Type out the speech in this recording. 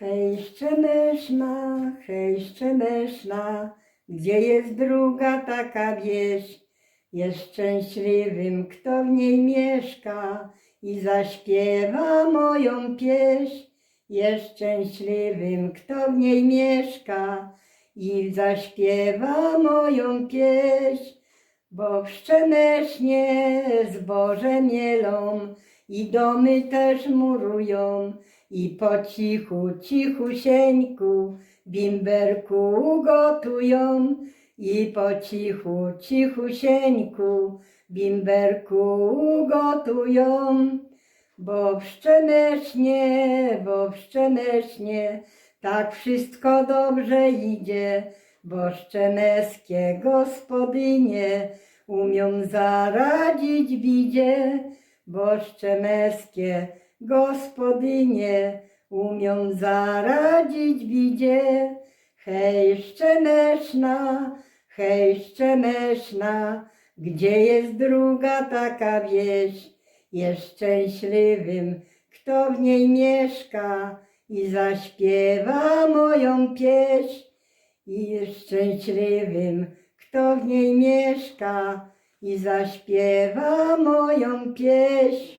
Hej, Szczemeszna, hej, Szczemeszna, gdzie jest druga taka wieś? Jest szczęśliwym, kto w niej mieszka i zaśpiewa moją pieśń. Jest szczęśliwym, kto w niej mieszka i zaśpiewa moją pieśń. Bo w Szczemesznie zboże mielą i domy też murują i po cichu, cichusieńku bimberku gotują i po cichu, cichusieńku bimberku gotują. Bo w Szczemesznie, bo w Szczemesznie tak wszystko dobrze idzie, bo szczemeskie gospodynie umią zaradzić bidzie, bo szczemeskie gospodynie umią zaradzić bidzie. Hej, szczemeszna, hej, szczemeszna, gdzie jest druga taka wieś? Jest szczęśliwym, kto w niej mieszka i zaśpiewa moją pieśń. I jest szczęśliwym, kto w niej mieszka i zaśpiewa moją pieśń.